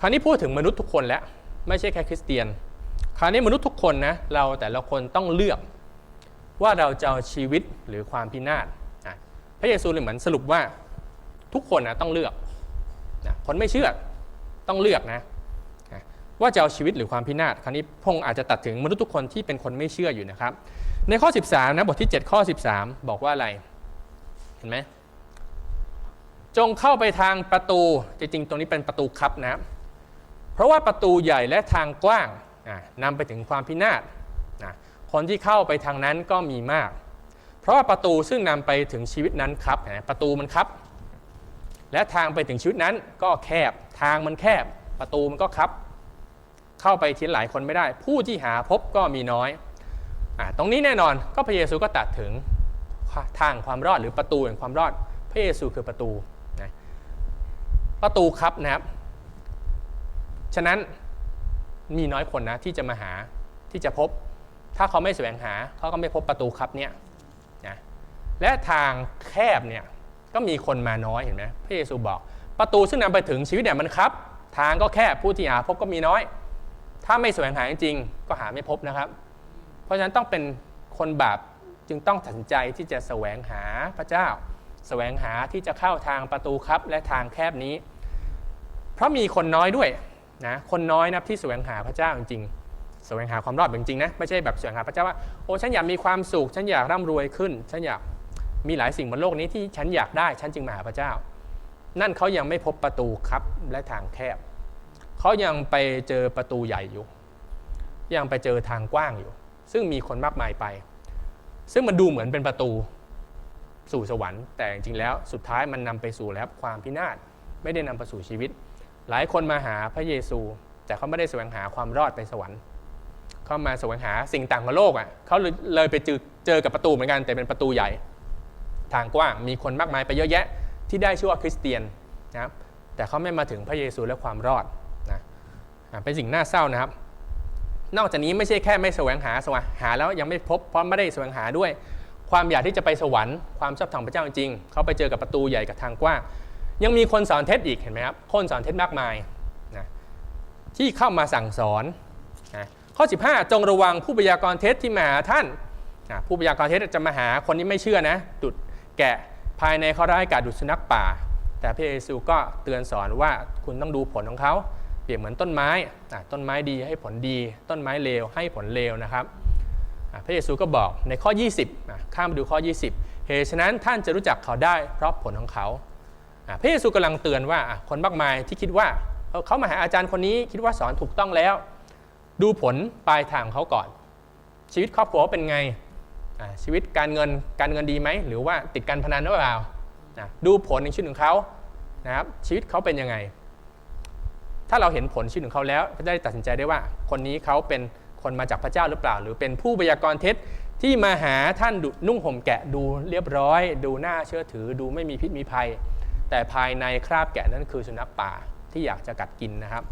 คราวนี้พูดถึงมนุษย์ทุกคนแล้ว ไม่ใช่แค่คริสเตียน คราวนี้มนุษย์ทุกคนนะเราแต่ละคนต้องเลือกว่าเราจะเอาชีวิตหรือความพินาศพระเยซูเลยเหมือนสรุปว่าทุกคนนะต้องเลือกนะคนไม่เชื่อต้องเลือกนะว่าจะเอาชีวิตหรือความพินาศคราวนี้พงอาจจะตัดถึงมนุษย์ทุกคนที่เป็นคนไม่เชื่ออยู่นะครับ ในข้อ 13นะบทที่ 7 ข้อ 13 บอกว่าอะไรเห็นไหมจงเข้าไปทางประตูจริงๆตรงนี้เป็นประตูคับนะ เพราะว่าประตูใหญ่และทางกว้างนำไปถึงความพินาศคนที่เข้าไปทางนั้นก็มีมาก เพราะว่าประตูซึ่งนำไปถึงชีวิตนั้นครับประตูมันครับ และทางไปถึงชีวิตนั้นก็แคบทางมันแคบ ประตูมันก็ครับ เข้าไปทีหลายคนไม่ได้ ผู้ที่หาพบก็มีน้อยอตรงนี้แน่นอนก็พระเยซูก็ตัดถึงทางความรอดหรือประตูแห่งความรอด พระเยซูคือประตูนะประตูครับนะครับ ฉะนั้นมีน้อยคนนะที่จะมาหาที่จะพบ ถ้าเขาไม่แสวงหาเขาก็ไม่พบประตูครับเนี่ยนะและทางแคบเนี่ยก็มีคนมาน้อยเห็นไหมพระเยซูบอก ประตูซึ่งนำไปถึงชีวิตเนี่ยมันครับ ทางก็แคบผู้ที่หาพบก็มีน้อย ถ้าไม่แสวงหาจริงๆก็หาไม่พบนะครับ เพราะฉะนั้นต้องเป็นคนบาปจึงต้องตัดสินใจที่จะแสวงหาพระเจ้า แสวงหาที่จะเข้าทางประตูครับและทางแคบนี้ เพราะมีคนน้อยด้วย นะคนน้อยนะที่แสวงหาพระเจ้าจริงๆแสวงหาความรอดจริงๆนะไม่ใช่แบบแสวงหาพระเจ้าว่าโอ้ฉันอยากมีความสุขฉันอยากร่ำรวยขึ้น ฉันอยากมีหลายสิ่งบนโลกนี้ที่ฉันอยากได้ฉันจึงมาหาพระเจ้า นั่นเขายังไม่พบประตูครับและทางแคบเขายังไปเจอประตูใหญ่อยู่ ยังไปเจอทางกว้างอยู่ ซึ่งมีคนมากมายไป ซึ่งมันดูเหมือนเป็นประตูสู่สวรรค์ แต่จริงๆแล้วสุดท้ายมันนำไปสู่แล้วความพินาศไม่ได้นำไปสู่ชีวิต หลายคนมาหาพระเยซู แต่เขาไม่ได้แสวงหาความรอดไปสวรรค์เขามาแสวงหาสิ่งต่างของโลกอะเขาเลยไปเจอเจอกับประตูเหมือนกันแต่เป็นประตูใหญ่ ทางกว้างมีคนมากมายไปเยอะแยะที่ได้ชื่อว่าคริสเตียนนะครับแต่เขาไม่มาถึงพระเยซูและความรอดนะเป็นสิ่งน่าเศร้านะครับ นอกจากนี้ไม่ใช่แค่ไม่แสวงหาแสวงหาแล้วยังไม่พบเพราะไม่ได้แสวงหาด้วย ความอยากที่จะไปสวรรค์ความชอบธรรมพระเจ้าจริงเขาไปเจอกับประตูใหญ่กับทางกว้าง ยังมีคนสอนเท็จอีกเห็นไหมครับคนสอนเท็จมากมายนะที่เข้ามาสั่งสอนนะข้อ 15 จงระวังผู้พยากรณ์เท็จที่มาหาท่านนะผู้พยากรณ์เท็จจะมาหาคนที่ไม่เชื่อนะดุดแกะภายในเขาได้กาดุดสุนัขป่า แต่พระเยซูก็เตือนสอนว่าคุณต้องดูผลของเขาเปรียบเหมือนต้นไม้ต้นไม้ดีให้ผลดี ต้นไม้เลวให้ผลเลวนะครับพระเยซูก็บอกในข้อ 20ข้ามไปดูข้อ 20 เหตุฉะนั้นท่านจะรู้จักเขาได้เพราะผลของเขา พระเยซูกำลังเตือนว่าคนมากมายที่คิดว่าเขามาหาอาจารย์คนนี้คิดว่าสอนถูกต้องแล้ว ดูผลปลายทางเขาก่อน ชีวิตครอบครัวเป็นไงชีวิตการเงินการเงินดีไหมหรือว่าติดการพนันหรือเปล่าดูผลในชีวิตของเขานะครับชีวิตเขาเป็นยังไง ถ้าเราเห็นผลชีวิตของเขาแล้วก็ได้ตัดสินใจได้ว่า คนนี้เขาเป็นคนมาจากพระเจ้าหรือเปล่า หรือเป็นผู้พยากรณ์เท็จที่มาหาท่านนุ่งห่มแกะดูเรียบร้อย ดูน่าเชื่อถือ ดูไม่มีพิษมีภัย แต่ภายในคราบแกะนั้นคือสุนัขป่าที่อยากจะกัดกินนะครับ